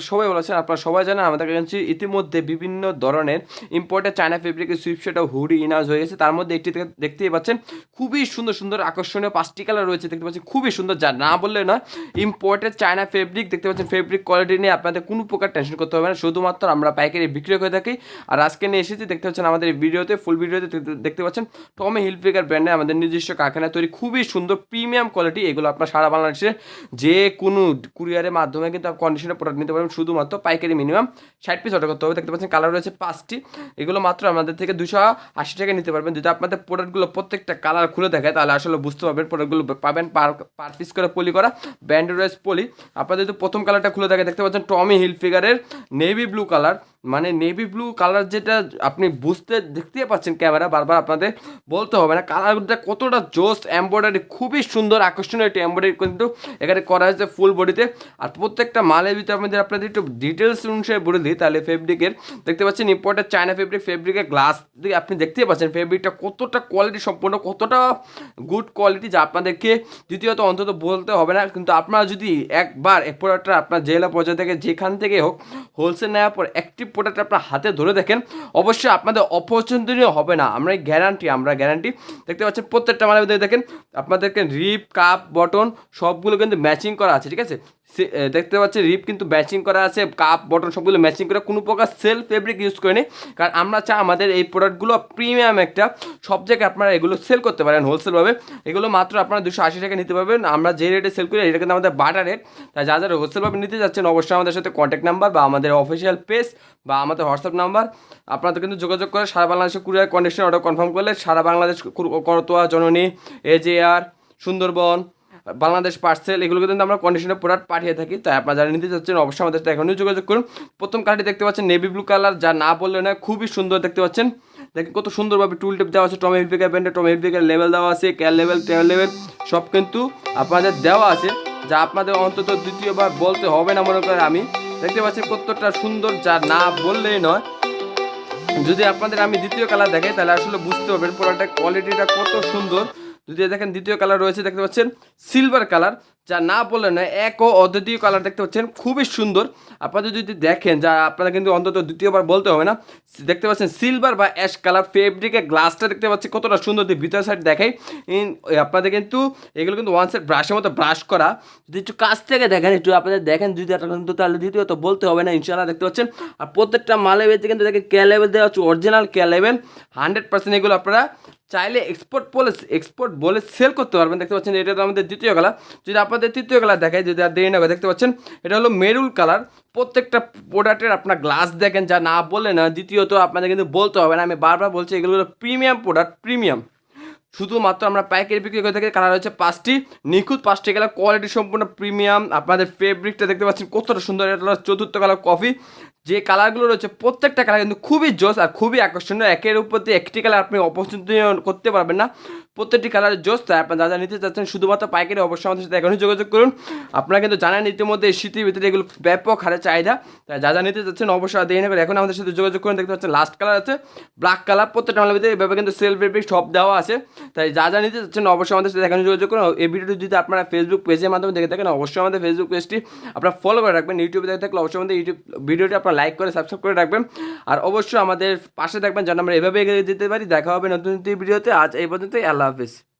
সবাই ভালো আছেন। আপনারা সবাই জানেন আমাদের কাছে ইতিমধ্যে বিভিন্ন ধরনের ইম্পোর্টেড চায়না ফেব্রিকের সুইপশার্ট ও হুডি ইনার্স হয়ে গেছে। তার মধ্যে একটি দেখতেই পাচ্ছেন, খুবই সুন্দর সুন্দর আকর্ষণীয় পাঁচটি কালার রয়েছে, দেখতে পাচ্ছেন, খুবই সুন্দর। যা না বললে না ইম্পোর্টেড চায়না ফেব্রিক দেখতে পাচ্ছেন ফেব্রিক কোয়ালিটি নিয়ে আপনাদের কোনো প্রকার টেনশন করতে হবে না। শুধুমাত্র আমরা পাইকারি বিক্রি করে থাকি। আর আজকে নিয়ে এসেছি, দেখতে পাচ্ছেন, আমাদের ভিডিওতে ফুল ভিডিওতে দেখতে- পাচ্ছেন টমে হিলফিগার ব্র্যান্ডে আমাদের নিজস্ব কারখানায় তৈরি খুবই সুন্দর প্রিমিয়াম কোয়ালিটি এগুলো আপনার সারা বাংলাদেশে যে কোনো কুরিয়ারের মাধ্যমে কিন্তু কন্ডিশনের প্রোডাক্ট নিতে পারবেন শুধুমাত্র পাইকারি মিনিমাম ষাট পিস অর্ডার করতে হবে। দেখতে পাচ্ছেন কালার রয়েছে পাঁচটি। এগুলো মাত্র আমাদের থেকে দুশো আশি টাকা নিতে পারবেন। যদি আপনাদের প্রোডাক্টগুলো প্রত্যেকটা কালার খুলে দেখায় তাহলে আসলে বুঝতে পারবেন প্রোডাক্টগুলো পাবেন পার পার পিস করে পলি করা। ব্যান্ড রয়েছে পলি। আপনাদের যদি প্রথম কালারটা খুলে দেখে, দেখতে পাচ্ছেন টমি হিল ফিগারের নেভি ব্লু কালার মানে নেভি ব্লু কালার যেটা আপনি বুঝতে দেখতে পাচ্ছেন ক্যামেরা বারবার আপনাদের বলতে হবে না। কালারটা কতটা জোস এমব্রয়ডারি খুবই সুন্দর, আকর্ষণীয় একটি এমব্রয়ডারি কিন্তু এখানে করা হয়েছে ফুল বডিতে আর প্রত্যেকটা মালের ভিতরে আপনাদের আপনাদের একটু ডিটেলস অনুসারে বলে দিই, তাহলে ফেব্রিকের দেখতে পাচ্ছেন ইম্পোর্টেড চায়না ফেব্রিক ফেব্রিকের গ্লাস দিয়ে আপনি দেখতেই পাচ্ছেন ফেব্রিকটা কতটা কোয়ালিটি সম্পূর্ণ কতটা গুড কোয়ালিটি যা আপনাদেরকে দ্বিতীয়ত অন্তত বলতে হবে না। কিন্তু আপনারা যদি একবার এই প্রোডাক্টটা আপনার জেলা পর্যায়ে থেকে যেখান থেকে হোক হোলসেল নেওয়ার পর একটি প্রোডাক্ট আপনার হাতে ধরে দেখেন, অবশ্যই আপনাদের অপছন্দনীয় হবে না। আমরা গ্যারান্টি আমরা গ্যারান্টি দেখতে পাচ্ছেন, প্রত্যেকটা মালের দেখেন, আপনাদেরকে রিপ কাপ বটন সবগুলো কিন্তু ম্যাচিং করা আছে, ঠিক আছে? দেখতে পাচ্ছেন রিপ কিন্তু ম্যাচিং করা আছে কাপ বটন সবগুলো ম্যাচিং করে। কোনো প্রকার সেল ফেব্রিক ইউজ করিনি। কারণ আমরা চাই আমাদের এই প্রোডাক্টগুলো প্রিমিয়াম একটা, সব জায়গায় আপনারা এগুলো সেল করতে পারেন হোলসেলভাবে এগুলো মাত্র আপনারা দুশো আশি টাকা নিতে পারবেন। আমরা যে রেটে সেল করি, এটা কিন্তু আমাদের বাটার রেট তাই যা যারা হোলসেলভাবে নিতে যাচ্ছেন, অবশ্যই আমাদের সাথে কন্ট্যাক্ট নাম্বার বা আমাদের অফিসিয়াল পেজ বা আমাদের হোয়াটসঅ্যাপ নাম্বার আপনাদের কিন্তু যোগাযোগ করে সারা বাংলাদেশে কুরিয়ার কন্ডিশন অর্ডার কনফার্ম করলে সারা বাংলাদেশ, কুর- করতোয়া, জননী এজেআর সুন্দরবন বাংলাদেশ পার্সেল এগুলো কিন্তু আমরা কন্ডিশনের প্রোডাক্ট পাঠিয়ে থাকি। তাই আপনারা যারা নিতে চাচ্ছেন, অবশ্যই আমাদের সাথে এখনই যোগাযোগ করুন। প্রথম কালারটি দেখতে পাচ্ছেন নেভি ব্লু কালার যা না বললে না খুবই সুন্দর দেখতে পাচ্ছেন। দেখেন কত সুন্দরভাবে টুল টেপ দেওয়া আছে টমে হিলপিকার ব্যান্ডে টমে হিলপিকার লেভেল দেওয়া আছে ক্যাল লেভেল ট্যাল লেভেল সব কিন্তু আপনাদের দেওয়া আছে, যা আপনাদের অন্তত দ্বিতীয়বার বলতে হবে না, মনে করেন আমি। দেখতে পাচ্ছেন কতটা সুন্দর, যা না বললেই নয়। যদি আপনাদের আমি দ্বিতীয় কালার দেখাই, তাহলে আসলে বুঝতে পারবেন প্রোডাক্টের কোয়ালিটিটা কত সুন্দর। যদি দেখেন দ্বিতীয় কালার রয়েছে দেখতে পাচ্ছেন সিলভার কালার যা না বললে না এক ও অদ্বিতীয় কালার দেখতে পাচ্ছেন, খুবই সুন্দর। আপনাদের যদি দেখেন, যা আপনারা কিন্তু অন্তত দ্বিতীয়বার বলতে হবে না, দেখতে পাচ্ছেন সিলভার বা অ্যাশ কালার ফেব্রিকের গ্লাসটা দেখতে পাচ্ছি, কতটা সুন্দর দিয়ে ভিতর সাইড দেখাই। আপনাদের কিন্তু, এগুলো কিন্তু ওয়ান সাইড ব্রাশের মতো ব্রাশ করা। যদি একটু কাছ থেকে দেখেন, একটু আপনাদের দেখেন দ্বিতীয়টা কিন্তু তাহলে দ্বিতীয়ত বলতে হবে না ইনশাল্লাহ দেখতে পাচ্ছেন। আর প্রত্যেকটা মালের ভিতরে কিন্তু দেখেন কে লেভেল দেওয়া হচ্ছে অরিজিনাল কে লেভেল হান্ড্রেড পার্সেন্ট এগুলো আপনারা চাইলে এক্সপোর্ট বলে এক্সপোর্ট বলে সেল করতে পারবেন, দেখতে পাচ্ছেন, এটা আমাদের দ্বিতীয় কালার যদি আপনাদের তৃতীয় কালার দেখায় যদি আর দেরি না দেখতে পাচ্ছেন, এটা হলো মেরুল কালার প্রত্যেকটা প্রোডাক্টের আপনার গ্লাস দেখেন, যা না বলে না, দ্বিতীয়ত আপনাদের কিন্তু বলতে হবে না, আমি বারবার বলছি, এগুলো হলো প্রিমিয়াম প্রোডাক্ট প্রিমিয়াম শুধুমাত্র আমরা পাইকারি বিক্রি করে থাকি কালার হচ্ছে পাঁচটি, নিখুঁত পাঁচটি কালার কোয়ালিটি সম্পূর্ণ প্রিমিয়াম আপনাদের ফেব্রিকটা দেখতে পাচ্ছেন, কতটা সুন্দর, এটা চতুর্থ কালার কফি যে কালারগুলো রয়েছে, প্রত্যেকটা কালার কিন্তু খুবই জোস আর খুবই আকর্ষণীয়। একের উপর দিয়ে একটি কালার আপনি অপছন্দনীয় করতে পারবেন না। প্রত্যেকটি কালারের জোস, তাই আপনার যা যা নিতে চাচ্ছেন, শুধুমাত্র পাইকারি অবশ্যই আমাদের সাথে এখনই যোগাযোগ করুন। আপনারা কিন্তু জানেন ইতিমধ্যে এই শীতের ভিতরে এগুলো ব্যাপক হারে চাহিদা। তাই যা যা নিতে চাচ্ছেন, অবশ্যই দেরি না করে এখন আমাদের সাথে যোগাযোগ করুন। দেখতে পাচ্ছেন লাস্ট কালার আছে ব্ল্যাক কালার প্রত্যেকটা মালের ভিতরে এভাবে কিন্তু সেল ফেব্রিক সব দেওয়া আছে। তাই যা যা নিতে চাচ্ছেন, অবশ্যই আমাদের সাথে এখনই যোগাযোগ করুন। এই ভিডিওটি যদি আপনারা ফেসবুক পেজের মাধ্যমে দেখে থাকেন, অবশ্যই আমাদের ফেসবুক পেজটি আপনারা ফলো করে রাখবেন। ইউটিউবে দেখে থাকলে অবশ্যই আমাদের ইউটিউব ভিডিওটি আপনারা লাইক করে সাবস্ক্রাইব করে রাখবেন। আর অবশ্যই আমাদের পাশে থাকবেন, যেন আমরা এভাবে এগিয়ে যেতে পারি। দেখা হবে নতুন নতুন ভিডিওতে। আজ এই পর্যন্তই, আল্লাহ হাফিজ।